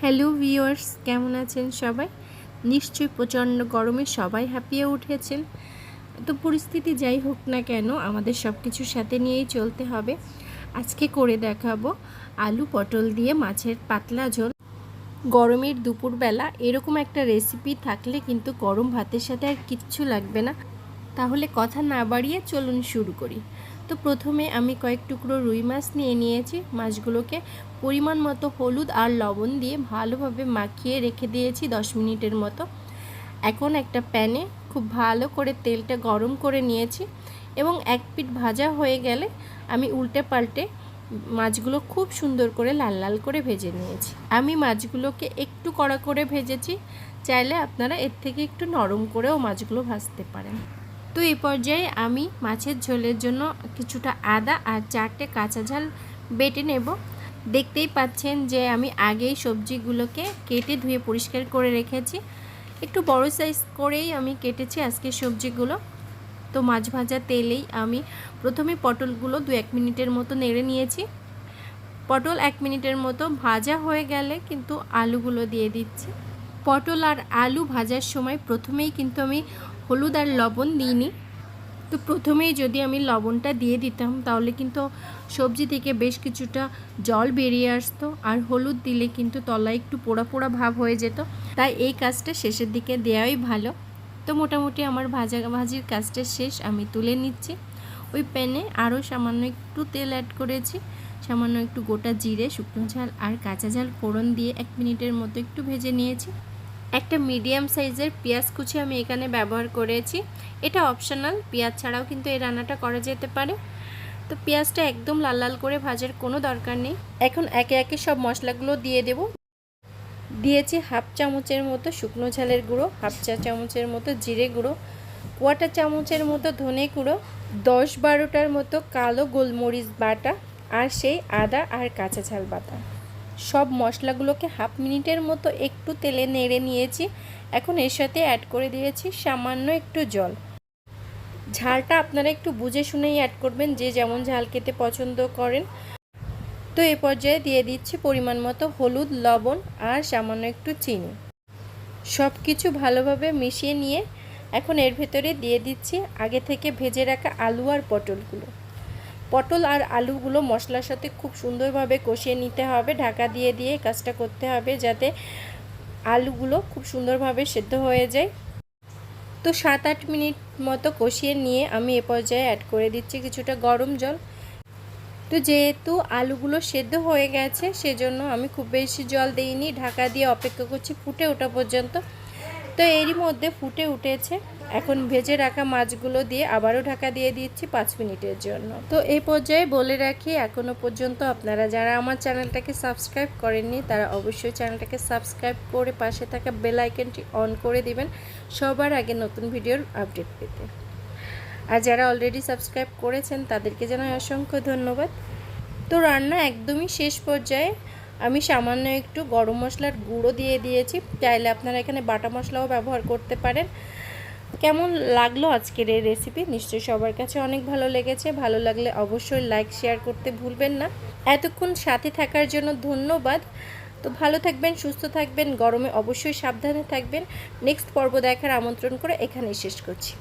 Hello viewers, কেমন আছেন সবাই? নিশ্চয়ই প্রচণ্ড গরমে সবাই হাঁপিয়ে উঠেছেন। তো পরিস্থিতি যাই হোক না কেন, আমাদের সব কিছুর সাথে নিয়েই চলতে হবে। আজকে করে দেখাবো আলু পটল দিয়ে মাছের পাতলা ঝোল। গরমের দুপুরবেলা এরকম একটা রেসিপি থাকলে কিন্তু গরম ভাতের সাথে আর কিচ্ছু লাগবে না। তাহলে কথা না বাড়িয়ে চলুন শুরু করি। তো প্রথমে আমি কয়েক টুকরো রুই মাছ নিয়ে নিয়েছি। মাছগুলোকে পরিমাণ মতো হলুদ আর লবণ দিয়ে ভালোভাবে মাখিয়ে রেখে দিয়েছি দশ মিনিটের মতো। এখন একটা প্যানে খুব ভালো করে তেলটা গরম করে নিয়েছি এবং এক পিঠ ভাজা হয়ে গেলে আমি উল্টে পাল্টে মাছগুলো খুব সুন্দর করে লাল লাল করে ভেজে নিয়েছি। আমি মাছগুলোকে একটু কড়া করে ভেজেছি, চাইলে আপনারা এর থেকে একটু নরম করেও মাছগুলো ভাজতে পারেন। তো এই পর্যায়ে আমি মাছের ঝোলের জন্য কিছুটা আদা আর চারটে কাঁচা ঝাল বেটে নেব। দেখতেই পাচ্ছেন যে আমি আগেই সবজিগুলোকে কেটে ধুয়ে পরিষ্কার করে রেখেছি। একটু বড় সাইজ করেই আমি কেটেছি আজকে সবজিগুলো। তো মাছ ভাজা তেলেই আমি প্রথমে পটলগুলো দু এক মিনিটের মতো নেড়ে নিয়েছি। পটল এক মিনিটের মতো ভাজা হয়ে গেলে কিন্তু আলুগুলো দিয়ে দিচ্ছি। পটল আর আলু ভাজার সময় প্রথমেই কিন্তু আমি হলুদ আর লবণ দিইনি। তো প্রথমেই যদি আমি লবণটা দিয়ে দিতাম, তাহলে কিন্তু সবজি থেকে বেশ কিছুটা জল বেরিয়ে আসতো আর হলুদ দিলে কিন্তু তলায় একটু পোড়া পোড়া ভাব হয়ে যেত। তাই এই কাজটা শেষের দিকে দেওয়াই ভালো। তো মোটামুটি আমার ভাজা ভাজির কাজটা শেষ, আমি তুলে নিচ্ছি। ওই প্যানে আরও সামান্য একটু তেল অ্যাড করেছি। সামান্য একটু গোটা জিরে, শুকনো ঝাল আর কাঁচা ঝাল ফোড়ন দিয়ে এক মিনিটের মতো একটু ভেজে নিয়েছি। একটা মিডিয়াম সাইজের পেঁয়াজ কুচি আমি এখানে ব্যবহার করেছি। এটা অপশনাল, পেঁয়াজ ছাড়াও কিন্তু এই রান্নাটা করা যেতে পারে। তো পেঁয়াজটা একদম লাল লাল করে ভাজার কোনো দরকার নেই। এখন একে একে সব মশলাগুলো দিয়ে দেব। দিয়েছি হাফ চামচের মতো শুকনো ঝালের গুঁড়ো, হাফ চা চামচের মতো জিরে গুঁড়ো, কোয়াটা চামচের মতো ধনে গুঁড়ো, দশ বারোটার মতো কালো গোলমরিচ বাটা আর সেই আদা আর কাঁচা ঝাল বাটা। সব মশলাগুলোকে হাফ মিনিটের মতো একটু তেলে নেড়ে নিয়েছি। এখন এর সাথে অ্যাড করে দিয়েছি সামান্য একটু জল। ঝালটা আপনারা একটু বুঝে শুনেই অ্যাড করবেন, যে যেমন ঝাল খেতে পছন্দ করেন। তো এ পর্যায়ে দিয়ে দিচ্ছি পরিমাণ মতো হলুদ, লবণ আর সামান্য একটু চিনি। সব কিছু ভালোভাবে মিশিয়ে নিয়ে এখন এর ভেতরে দিয়ে দিচ্ছি আগে থেকে ভেজে রাখা আলু আর পটলগুলো। পটল আর আলুগুলো মশলার সাথে খুব সুন্দরভাবে কষিয়ে নিতে হবে, ঢাকা দিয়ে দিয়ে কাজটা করতে হবে যাতে আলুগুলো খুব সুন্দরভাবে সেদ্ধ হয়ে যায়। তো সাত আট মিনিট মতো কষিয়ে নিয়ে আমি এ পর্যায়ে অ্যাড করে দিচ্ছি কিছুটা গরম জল। তো যেহেতু আলুগুলো সেদ্ধ হয়ে গেছে, সেজন্য আমি খুব বেশি জল দিইনি, ঢাকা দিয়ে অপেক্ষা করছি ফুটে ওঠা পর্যন্ত। তো এরই মধ্যে ফুটে উঠেছে। এখন ভেজে রাখা মাছগুলো দিয়ে আবারও ঢাকা দিয়ে দিচ্ছি পাঁচ মিনিটের জন্য। তো এই পর্যায়ে বলে রাখি এখনও পর্যন্ত আপনারা যারা আমার চ্যানেলটাকে সাবস্ক্রাইব করেননি, তারা অবশ্যই চ্যানেলটাকে সাবস্ক্রাইব করে পাশে থাকা বেল আইকনটি অন করে দিবেন সবার আগে নতুন ভিডিওর আপডেট পেতে। আর যারা অলরেডি সাবস্ক্রাইব করেছেন, তাদেরকে জানাই অসংখ্য ধন্যবাদ। তো রান্না একদমই শেষ পর্যায়ে আমি সামান্য একটু গরম মশলার গুঁড়ো দিয়ে দিয়েছি। চাইলে আপনারা এখানে বাটা মশলাও ব্যবহার করতে পারেন। কেমন লাগল আজকের এই রেসিপি নিশ্চয়ই সবার কাছে অনেক ভালো লেগেছে। ভালো লাগলে অবশ্যই লাইক শেয়ার করতে ভুলবেন না। এতক্ষণ সাথে থাকার জন্য ধন্যবাদ। তো ভালো থাকবেন, সুস্থ থাকবেন, গরমে অবশ্যই সাবধানে থাকবেন। নেক্সট পর্ব দেখার আমন্ত্রণ করে এখানেই শেষ করছি।